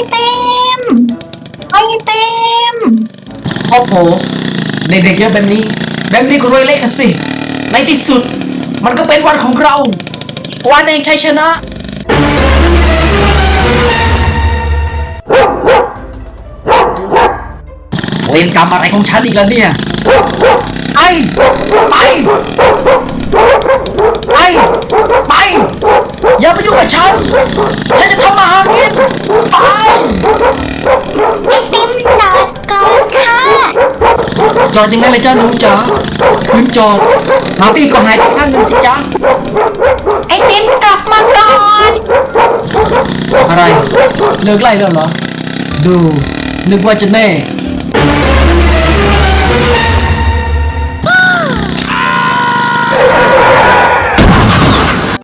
ม่เต็มไม่เต็ม โอ้โห เด็กๆเยอะแบบนี้แบบนี้ก็รวยเละสิ ในที่สุด มันก็เป็นวันของเรา วันแห่งชัยชนะ เวรกรรมอะไรของฉันอีกแล้วเนี่ย ไป ไป ไป ไป อย่ามายุ่งกับฉัน ฉันจะทำมาหากิน จอดยังไงเลยจ้าหนูจ๋าคืนจอดมาพี่ก็หายไปข้างหนึ่งสิจ้าไอติมกลับมาก่อน อะไร เลิกไล่แล้วเหรอ ดู นึกว่าจะแน่